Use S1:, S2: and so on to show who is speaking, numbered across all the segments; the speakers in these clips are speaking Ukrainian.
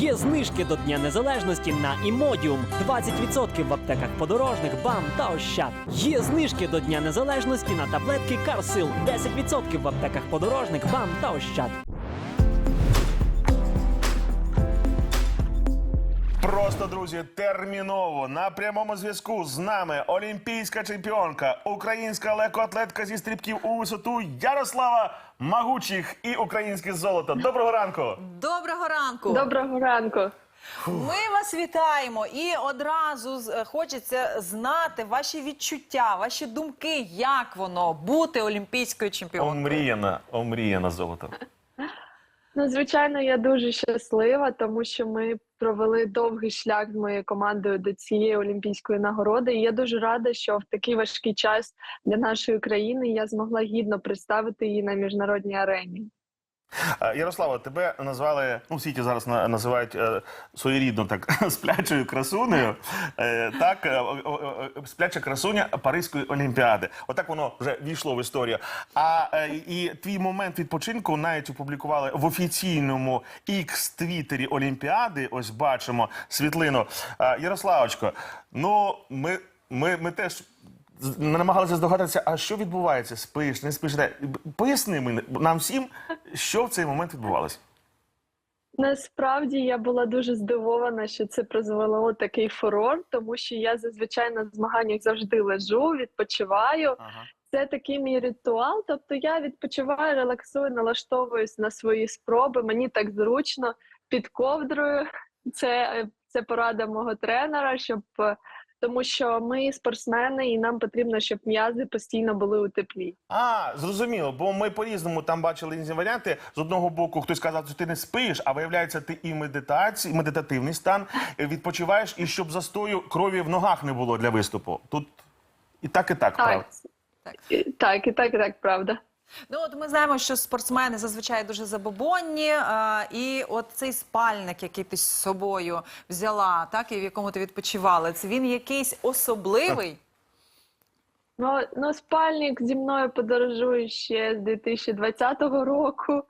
S1: Є знижки до Дня Незалежності на Імодіум 20% в аптеках подорожних, БАМ та Ощад. Є знижки до Дня Незалежності на таблетки Карсил 10% в аптеках подорожних, БАМ та Ощад.
S2: Просто друзі, терміново на прямому зв'язку з нами олімпійська чемпіонка, українська легкоатлетка зі стрибків у висоту Ярослава Магучих і українське золото. Доброго ранку!
S3: Доброго ранку.
S4: Доброго ранку.
S3: Ми вас вітаємо і одразу з- е, хочеться знати ваші відчуття, ваші думки, як воно бути олімпійською чемпіонкою.
S2: Омріяна, омріяна золото.
S4: Ну, звичайно, я дуже щаслива, тому що ми провели довгий шлях з моєю командою до цієї олімпійської нагороди. І я дуже рада, що в такий важкий час для нашої країни я змогла гідно представити її на міжнародній арені.
S2: Е, Ярослава, тебе назвали, ну в світі зараз називають е, своєрідно так сплячою красунею. Е, так, е, о- спляча красуня Паризької олімпіади. Отак воно вже війшло в історію. А е, і твій момент відпочинку навіть опублікували в офіційному x твіттері Олімпіади. Ось бачимо світлину. Е, Ярославочко, ну ми, ми, ми теж. Намагалися здогадатися, а що відбувається? Спиш, не спиш? Де? Поясни мені, нам всім, що в цей момент відбувалося.
S4: Насправді я була дуже здивована, що це призвело такий фурор, тому що я зазвичай на змаганнях завжди лежу, відпочиваю.
S2: Ага.
S4: Це такий мій ритуал. Тобто я відпочиваю, релаксую, налаштовуюсь на свої спроби. Мені так зручно під ковдрою. Це, це порада мого тренера, щоб е, тому що ми спортсмени, і нам потрібно, щоб м'язи постійно були у теплі.
S2: А, зрозуміло, бо ми по-різному там бачили різні варіанти. З одного боку, хтось казав, що ти не спиш, а виявляється, ти і медитації, медитативний стан, відпочиваєш, і щоб застою крові в ногах не було для виступу. Тут і так, і так, правда.
S4: Так, і- так, і так, і так, правда.
S3: Ну от ми знаємо, що спортсмени зазвичай дуже забобонні, а, і от цей спальник, який ти з собою взяла, так і в якому ти відпочивала, це він якийсь особливий.
S4: Ну, ну, спальник зі мною подорожує ще з 2020 року,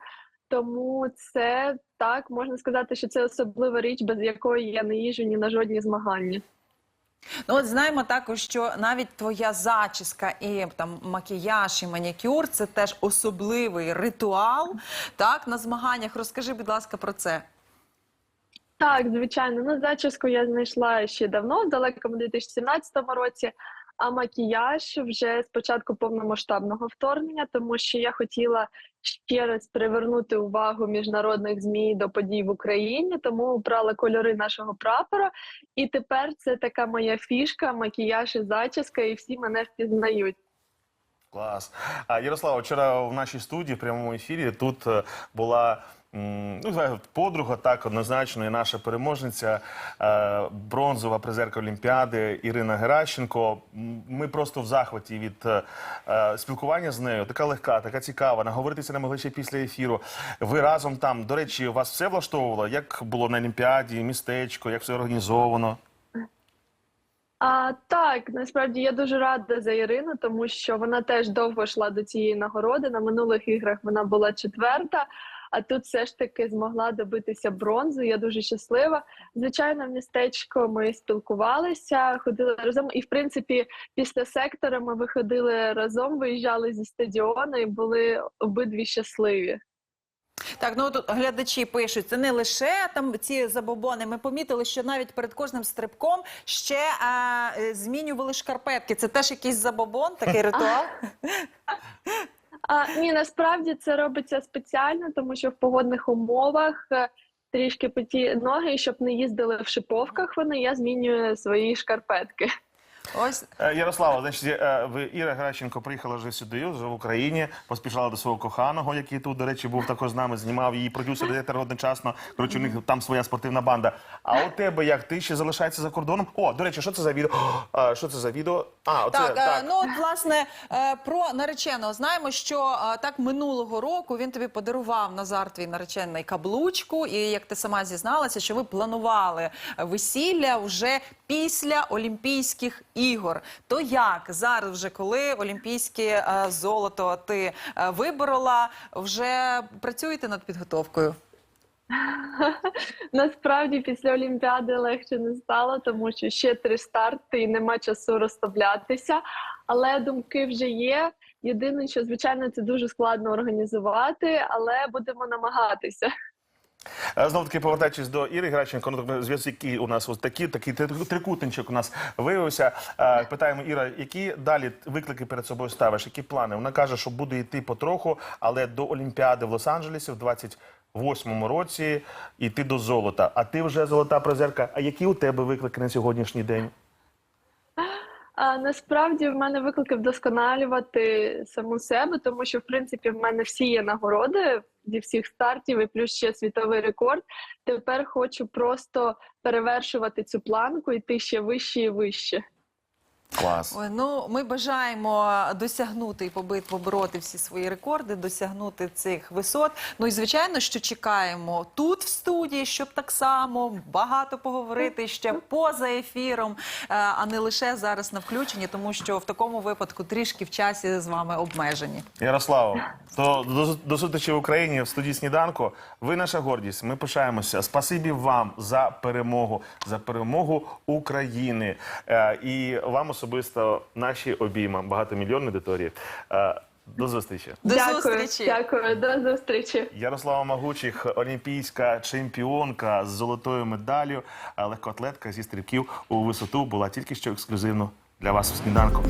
S4: тому це так можна сказати, що це особлива річ, без якої я не їжджу ні на жодні змагання.
S3: Ну от знаємо також, що навіть твоя зачіска і там макіяж і манікюр це теж особливий ритуал. Так, на змаганнях. Розкажи, будь ласка, про це.
S4: Так, звичайно. Ну, зачіску я знайшла ще давно, в далекому 2017 році. А макіяж вже з початку повномасштабного вторгнення, тому що я хотіла ще раз привернути увагу міжнародних змі до подій в Україні, тому обрала кольори нашого прапора. І тепер це така моя фішка, макіяж і зачіска, і всі мене впізнають.
S2: Клас. А, Ярослава, вчора в нашій студії, в прямому ефірі, тут е, була. Ну, подруга, так, однозначно, і наша переможниця, е, бронзова призерка Олімпіади Ірина Геращенко. Ми просто в захваті від е, спілкування з нею. Така легка, така цікава. Наговоритися не могли ще після ефіру. Ви разом там, до речі, вас все влаштовувало? Як було на Олімпіаді, містечко, як все організовано?
S4: А так, насправді я дуже рада за Ірину, тому що вона теж довго йшла до цієї нагороди. На минулих іграх вона була четверта, а тут все ж таки змогла добитися бронзу. Я дуже щаслива. Звичайно, в містечко ми спілкувалися, ходили разом. І в принципі, після сектора ми виходили разом, виїжджали зі стадіону і були обидві щасливі.
S3: Так, ну тут глядачі пишуть, це не лише там ці забобони. Ми помітили, що навіть перед кожним стрибком ще а, е, змінювали шкарпетки. Це теж якийсь забобон, такий ритуал.
S4: А, ні, насправді це робиться спеціально, тому що в погодних умовах е, трішки поті ноги, щоб не їздили в шиповках, вони я змінюю свої шкарпетки.
S3: Ось
S2: Е, Ярослава, значить, е, ви Іра Гращенко приїхала вже сюди, вже в Україні, поспішала до свого коханого, який тут, до речі, був також з нами, знімав її продюсер, директор одночасно. Коротше, у них там своя спортивна банда. А у тебе як ти ще залишається за кордоном? О, до речі, що це за відео? Що це за відео? А, оце
S3: так,
S2: так.
S3: е, ну от власне про нареченого. Знаємо, що так минулого року він тобі подарував Назар твій наречений каблучку, і як ти сама зізналася, що ви планували весілля вже після Олімпійських ігор. То як зараз, вже коли олімпійське е, золото ти е, виборола, вже працюєте над підготовкою?
S4: Насправді після Олімпіади легше не стало, тому що ще три старти і нема часу розставлятися. Але думки вже є. Єдине, що звичайно це дуже складно організувати, але будемо намагатися.
S2: Знову таки, повертаючись до Іри Граченко, ну, зв'язки у нас ось такі, такий три- трикутничок у нас виявився. Е, Питаємо, Іра, які далі виклики перед собою ставиш? Які плани? Вона каже, що буде йти потроху, але до Олімпіади в Лос-Анджелесі в 28-му році йти до золота. А ти вже золота призерка. А які у тебе виклики на сьогоднішній день?
S4: А насправді в мене виклики вдосконалювати саму себе, тому що в принципі в мене всі є нагороди зі всіх стартів, і плюс ще світовий рекорд. Тепер хочу просто перевершувати цю планку, йти ще вище і вище.
S2: Клас.
S3: Ой, ну ми бажаємо досягнути і побит, побороти всі свої рекорди, досягнути цих висот. Ну і звичайно, що чекаємо тут в студії, щоб так само багато поговорити ще поза ефіром, е, а не лише зараз на включенні, тому що в такому випадку трішки в часі з вами обмежені.
S2: Ярославо, то до, до зустрічі в Україні в студії сніданку. Ви наша гордість. Ми пишаємося. Спасибі вам за перемогу, за перемогу України е, і вам особисто наші обійма багатомільйонної аудиторії. Е, до зустрічі.
S3: До
S4: дякую,
S3: зустрічі.
S4: дякую, до зустрічі.
S2: Ярослава Магучих, олімпійська чемпіонка з золотою медаллю, е, легкоатлетка зі стрибків у висоту була тільки що ексклюзивно для вас у сніданку.